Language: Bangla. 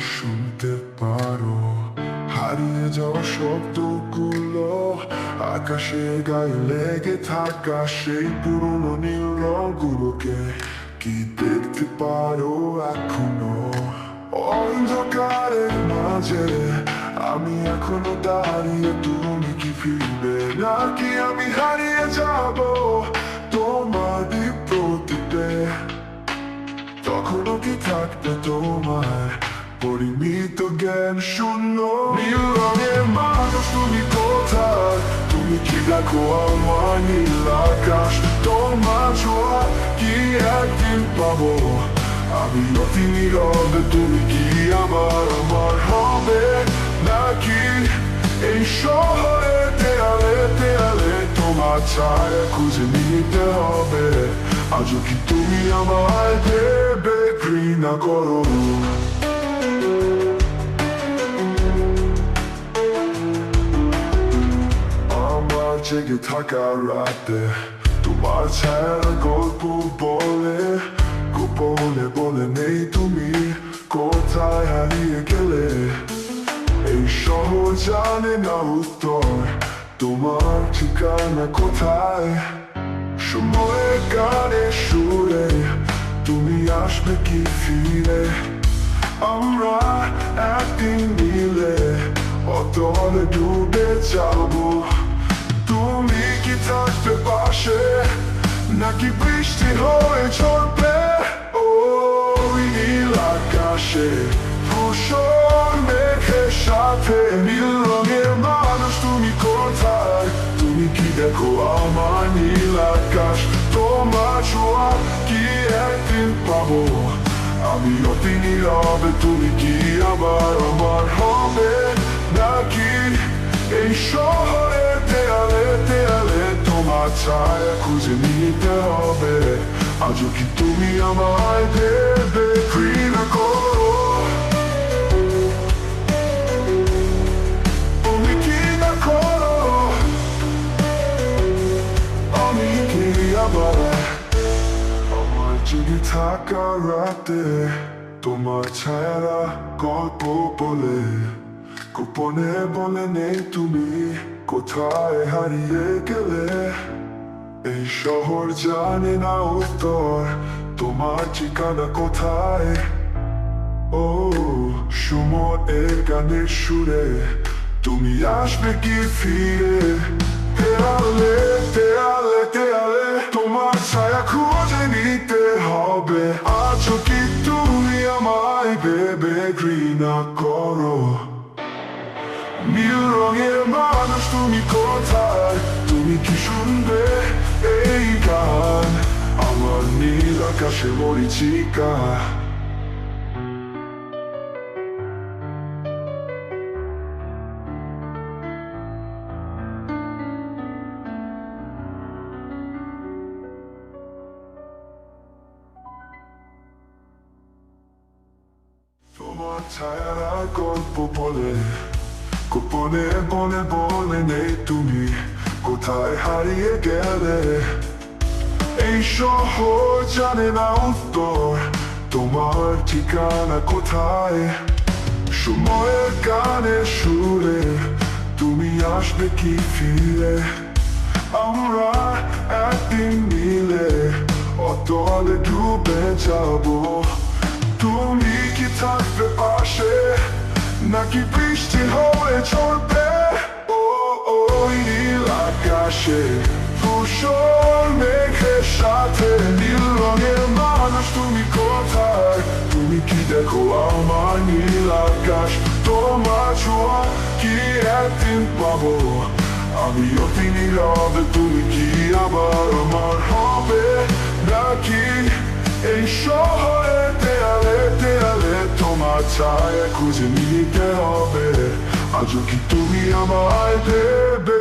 শুনতে পারো। হারিয়ে যাওয়া শব্দগুলো আকাশে গায়ে লেগে থাকা সেই পুরনো নীল রঙগুলোকে কি দেখতে পারো এখনও? অন্ধকারের মাঝে আমি এখনও দাঁড়িয়ে, তুমি কি ফিরবে? নাকি আমি হারিয়ে যাব তোমার বিপ্রতিতে তখনও কি থাকবে তোমার পরিমিত জ্ঞান শূন্য। নীল রঙের মানুষ, তুমি কোথায়? তুমি কি দেখো আমার নীল আকাশ? তোমার ছোঁয়া কি একদিন পাবো? আমি অতি নীরবে, তুমি কি আবার আমার হবে? নাকি এই শহরে দেয়ালে দেয়ালে তোমার ছায়া খুঁজে নিতে হবে? আজও কি তুমি আমায় ভেবে ঘৃণা করো? জেগে থাকা রাতে তোমার ছায়ার গল্প বলে গোপনে বলে নেই তুমি কোথায় হারিয়ে গেলে এই শহর জানে না উত্তর তোমার ঠিকানা কোথায় সময়ের গানে সুরে তুমি আসবে কি ফিরে আমরা একদিন মিলে অতলে ডুবে যাব তুমি কি থাকবে পাশে? নাকি বৃষ্টি হয়ে ঝরবে? ওই নীল আকাশে ভূষণ মেঘের সাথে নীল রঙের মানুষ তুমি কোথায়? তুমি কি দেখো আমার নীল আকাশ? তোমার ছোঁয়া কি একদিন পাবো? আমি অতি নীরবে, তুমি কি আবার আমার হবে? নাকি এই তোমার ছায়া খুঁজে নিতে হবে। আজও কি তুমি আমায় ভেবে ঘৃণা করো। তুমি কি না করো? আমি কি আবার আমার জেগে থাকা রাতে তোমার ছায়ারা গল্প বলে? গোপনে বলে নেই তুমি, কোথায় হারিয়ে গেলে? এই শহর জানে না উত্তর। তোমার ঠিকানা কোথায়? ও সময়ের গানের সুরে। তুমি আসবে কি ফিরে? তোমার ছায়া খুঁজে নিতে হবে। আজও কি তুমি আমায় ভেবে ঘৃণা করো? নীল রঙের মানুষ তুমি কোথায়? তুমি কি শুনবে? গান আমার নীল আকাশে মরিচিকা তোমার ছায়ারা গল্প বলে গোপনে বলে বলে নেই তুমি কোথায় হারিয়ে গেলে? এই শহর জানে না উত্তর। তোমার ঠিকানা কোথায়? সময়ের গানে সুরে তুমি আসবে কি ফিরে? আমরা একদিন মিলে অতলে ডুবে যাব। তুমি কি থাকবে পাশে? নাকি বৃষ্টি হয়ে নীল আকাশে ভূষণ মেঘের সাথে নীল রঙের মানুষ, তুমি কোথায়? তুমি কি দেখো আমার নীল আকাশ? তোমার ছোঁয়া কি একদিন পাবো? আমি অতি নীরবে, তুমি কি আবার আমার হবে? নাকি এই শহরে দেয়ালে দেয়ালে তোমার ছায়া খুঁজে নিতে হবে? আজও কি তুমি আমায় দেবে?